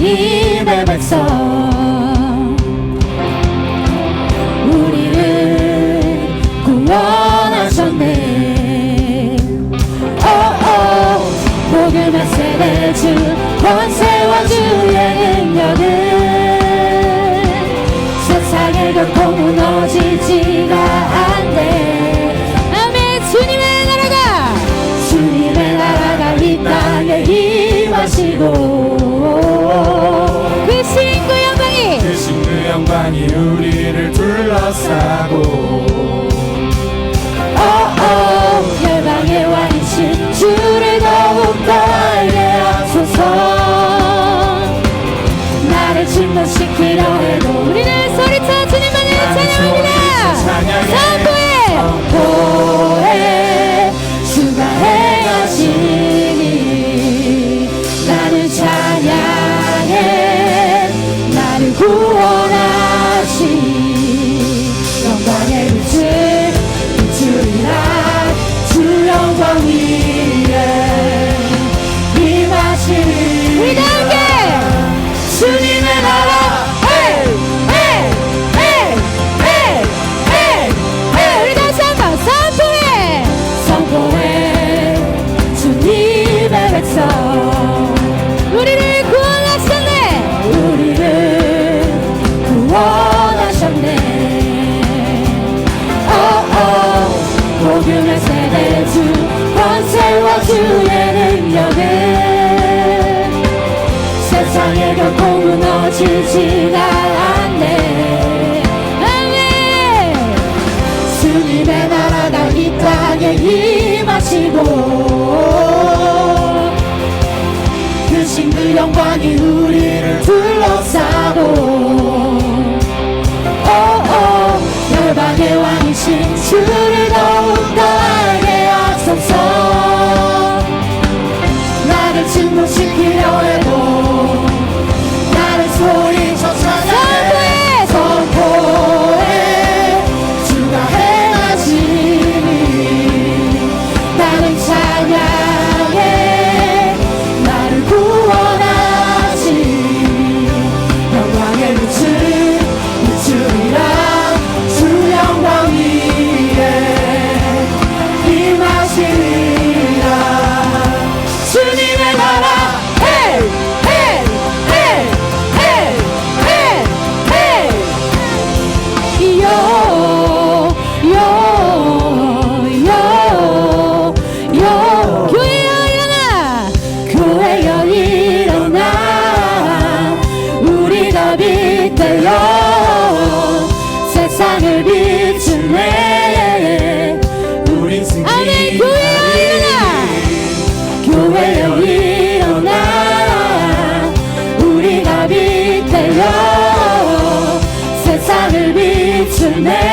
힘의 백성. 우리를 구원하셨네. 어, 어. 오오 복음의 세대 주 권세와 주의 능력을 세상에 결코 무너지 주의 능력은 세상에 결코 무너지지가 않네. 아멘 주님의 나라가 이 땅에 임하시고 그 신그 영광이 우리를 둘러싸고 열방의 왕이신 주 영원 세상을 비추네 우린 승리. 아멘 교회여 일어나 교회여 일어나? 우리가 빛되어 세상을 비추네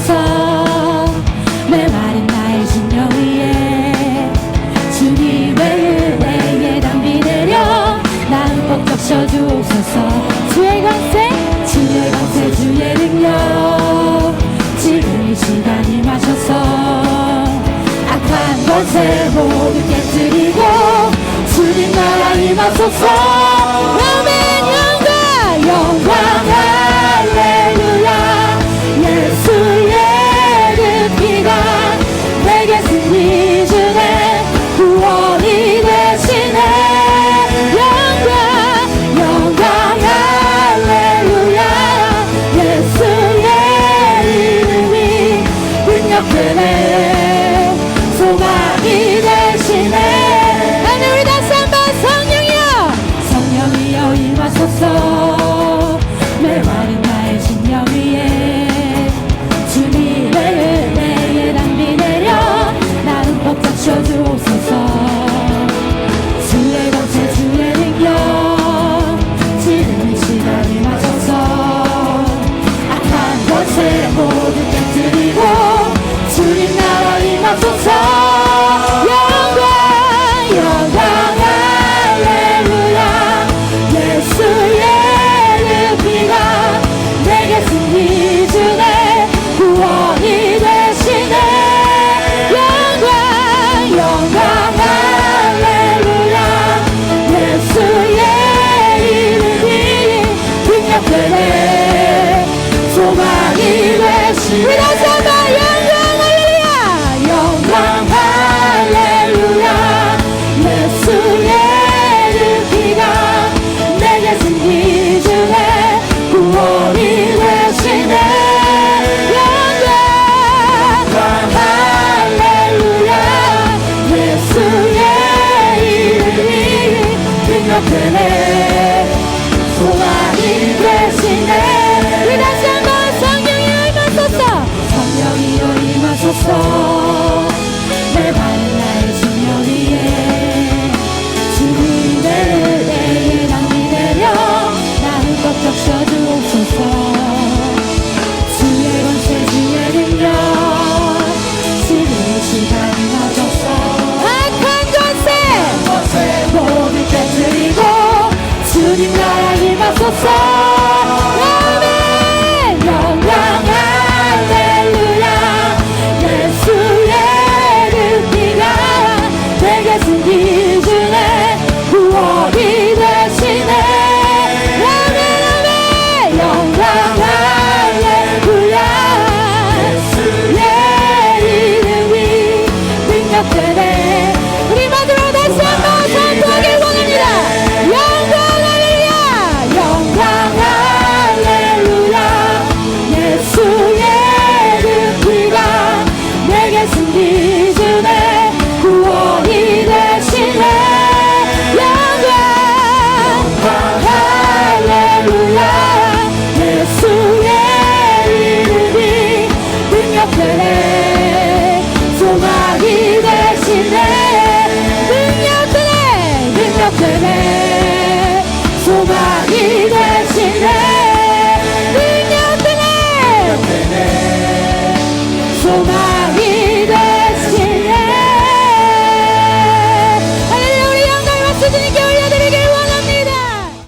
서, 내 말은 나의 진여 위에 주님의 은혜에 담비 내려. 나는 꼭 적셔 주소서. 주의 강세 주의 강세 주의 능력. 지금 이 시간 임하셔서 악한 것을 모두 깨뜨리고 주님 나라 임하소서. I'll the better of the.